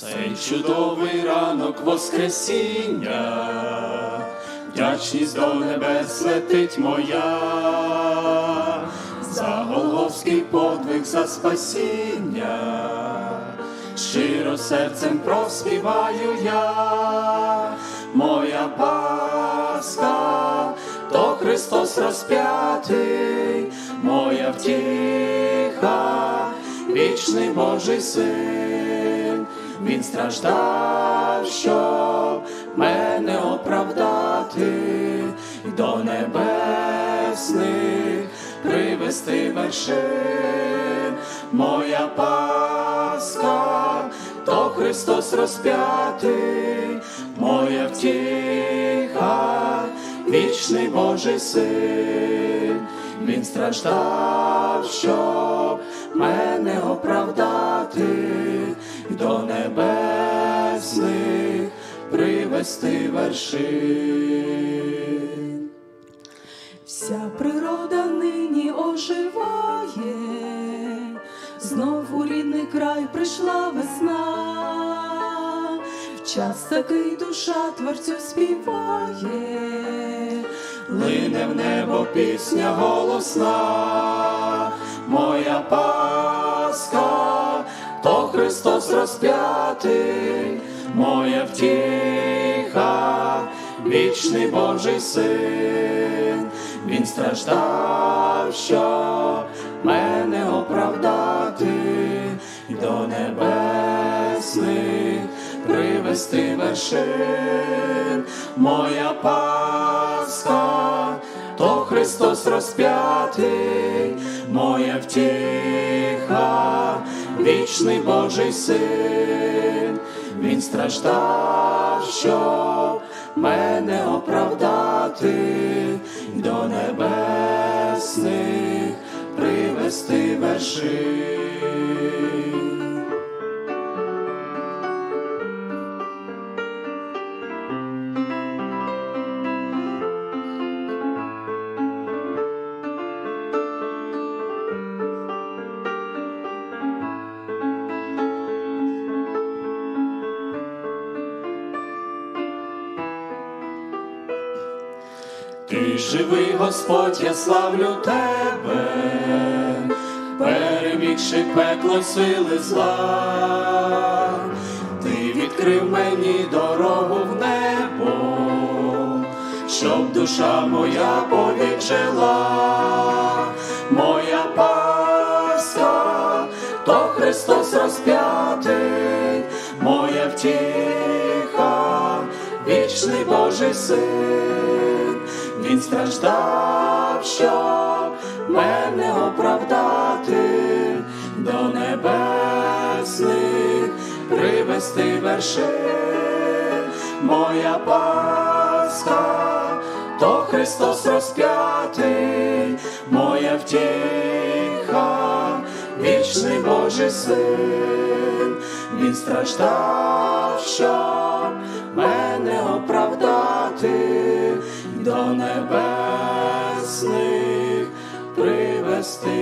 Цей чудовий ранок Воскресіння, вдячність до небес летить моя, за Голговський подвиг за спасіння, щиро серцем проспіваю я, моя Пасха, то Христос розп'ятий, моя втіха, вічний Божий син. Він страждав, щоб мене оправдати, до небесних привести вершин. Моя Пасха, то Христос розп'ятий, моя втіха, вічний Божий син. Він страждав, щоб мене оправдати, привести вершин. Вся природа нині оживає, знов у рідний край прийшла весна, в час такий душа творцю співає, Лине в небо пісня голосна, моя Пасха, то Христос розп'ятий, моя втіха, вічний Божий син, Він страждав, щоб мене оправдати, і до небесних привести вершин, моя Пасха, то Христос розп'ятий, моя втіха, вічний Божий син, Він страждав, щоб мене оправдати, до небесних привести вершин. Ти живий, Господь, я славлю тебе, перемігши пекло сили зла, ти відкрив мені дорогу в небо, щоб душа моя повік моя Пасха, то Христос розп'ятий, моя втіха, вічний Божий син, він страждав, щоб мене оправдати, до небесних привести вершин, моя Пасха, то Христос розп'ятий, моя втіха, вічний Божий син, він страждав, щоб мене оправдати, до небесних привести.